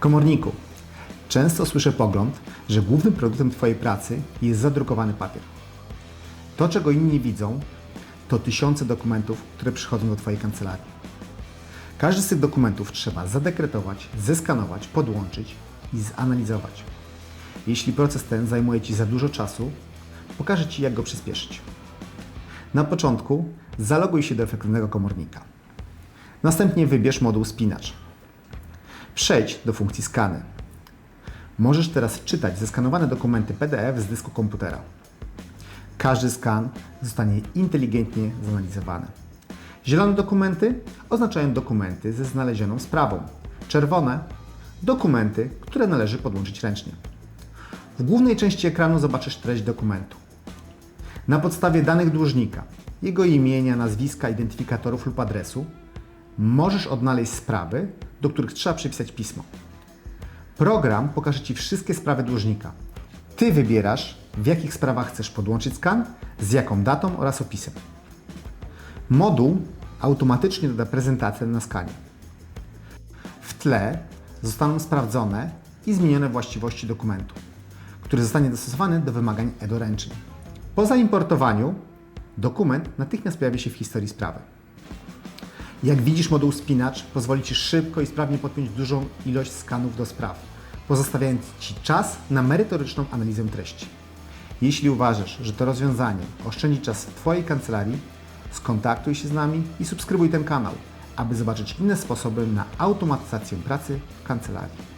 Komorniku, często słyszę pogląd, że głównym produktem Twojej pracy jest zadrukowany papier. To, czego inni widzą, to tysiące dokumentów, które przychodzą do Twojej kancelarii. Każdy z tych dokumentów trzeba zadekretować, zeskanować, podłączyć i zanalizować. Jeśli proces ten zajmuje Ci za dużo czasu, pokażę Ci, jak go przyspieszyć. Na początku zaloguj się do efektywnego komornika. Następnie wybierz moduł spinacz. Przejdź do funkcji skany. Możesz teraz czytać zeskanowane dokumenty PDF z dysku komputera. Każdy skan zostanie inteligentnie zanalizowany. Zielone dokumenty oznaczają dokumenty ze znalezioną sprawą. Czerwone dokumenty, które należy podłączyć ręcznie. W głównej części ekranu zobaczysz treść dokumentu. Na podstawie danych dłużnika, jego imienia, nazwiska, identyfikatorów lub adresu, możesz odnaleźć sprawy, do których trzeba przypisać pismo. Program pokaże Ci wszystkie sprawy dłużnika. Ty wybierasz, w jakich sprawach chcesz podłączyć skan, z jaką datą oraz opisem. Moduł automatycznie doda prezentację na skanie. W tle zostaną sprawdzone i zmienione właściwości dokumentu, który zostanie dostosowany do wymagań e-doręczeń. Po zaimportowaniu dokument natychmiast pojawi się w historii sprawy. Jak widzisz, moduł spinacz pozwoli Ci szybko i sprawnie podpiąć dużą ilość skanów do spraw, pozostawiając Ci czas na merytoryczną analizę treści. Jeśli uważasz, że to rozwiązanie oszczędzi czas w Twojej kancelarii, skontaktuj się z nami i subskrybuj ten kanał, aby zobaczyć inne sposoby na automatyzację pracy w kancelarii.